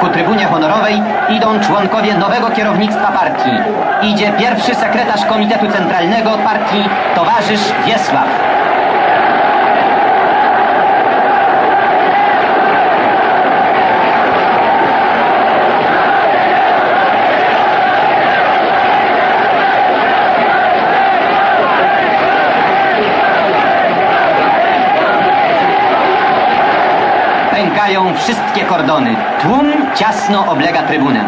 Ku trybunie honorowej idą członkowie nowego kierownictwa partii. Idzie pierwszy sekretarz Komitetu Centralnego partii, towarzysz Wiesław. Wszystkie kordony. Tłum ciasno oblega trybunę.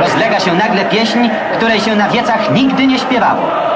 Rozlega się nagle pieśń, której się na wiecach nigdy nie śpiewało.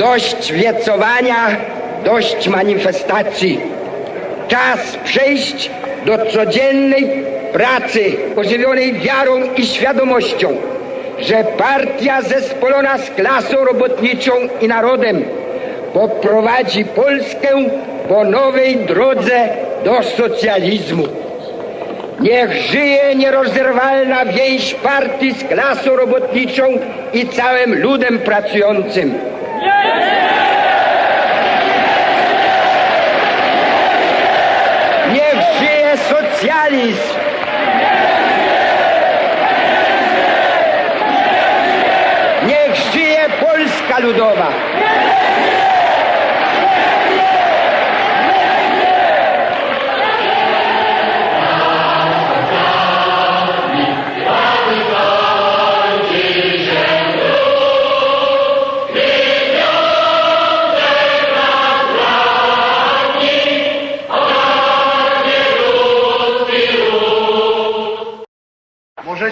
Dość wiecowania, dość manifestacji. Czas przejść do codziennej pracy, ożywionej wiarą i świadomością, że partia zespolona z klasą robotniczą i narodem poprowadzi Polskę po nowej drodze do socjalizmu. Niech żyje nierozerwalna więź partii z klasą robotniczą i całym ludem pracującym. Niech żyje socjalizm! Niech żyje Polska Ludowa!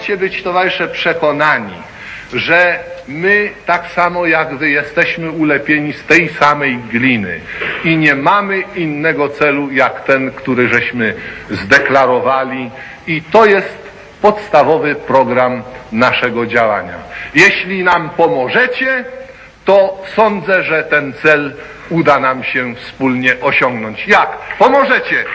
Możecie być, towarzysze, przekonani, że my tak samo jak wy jesteśmy ulepieni z tej samej gliny i nie mamy innego celu jak ten, który żeśmy zdeklarowali i to jest podstawowy program naszego działania. Jeśli nam pomożecie, to sądzę, że ten cel uda nam się wspólnie osiągnąć. Jak? Pomożecie!